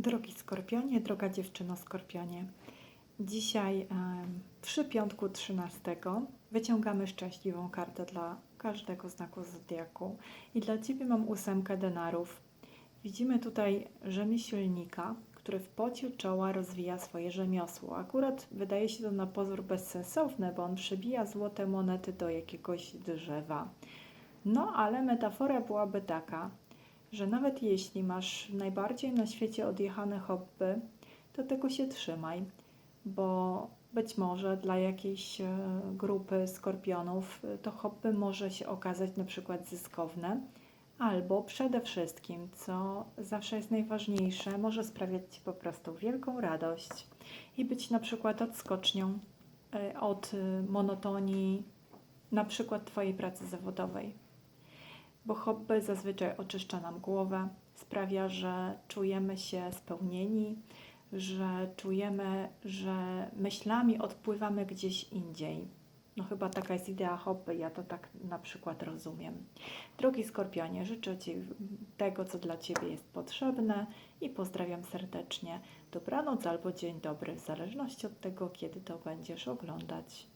Drogi Skorpionie, droga dziewczyno Skorpionie. Dzisiaj przy piątku 13 wyciągamy szczęśliwą kartę dla każdego znaku zodiaku. I dla Ciebie mam ósemkę denarów. Widzimy tutaj rzemieślnika, który w pocie czoła rozwija swoje rzemiosło. Akurat wydaje się to na pozór bezsensowne, bo on przybija złote monety do jakiegoś drzewa. No, ale metafora byłaby taka, że nawet jeśli masz najbardziej na świecie odjechane hobby, to tego się trzymaj, bo być może dla jakiejś e, grupy skorpionów e, to hobby może się okazać na przykład zyskowne, albo przede wszystkim, co zawsze jest najważniejsze, może sprawiać Ci po prostu wielką radość i być na przykład odskocznią e, od monotonii na przykład Twojej pracy zawodowej bo hobby zazwyczaj oczyszcza nam głowę, sprawia, że czujemy się spełnieni, że czujemy, że myślami odpływamy gdzieś indziej. No chyba taka jest idea hobby, ja to tak na przykład rozumiem. Drogi Skorpionie, życzę Ci tego, co dla Ciebie jest potrzebne i pozdrawiam serdecznie. Dobranoc albo dzień dobry, w zależności od tego, kiedy to będziesz oglądać.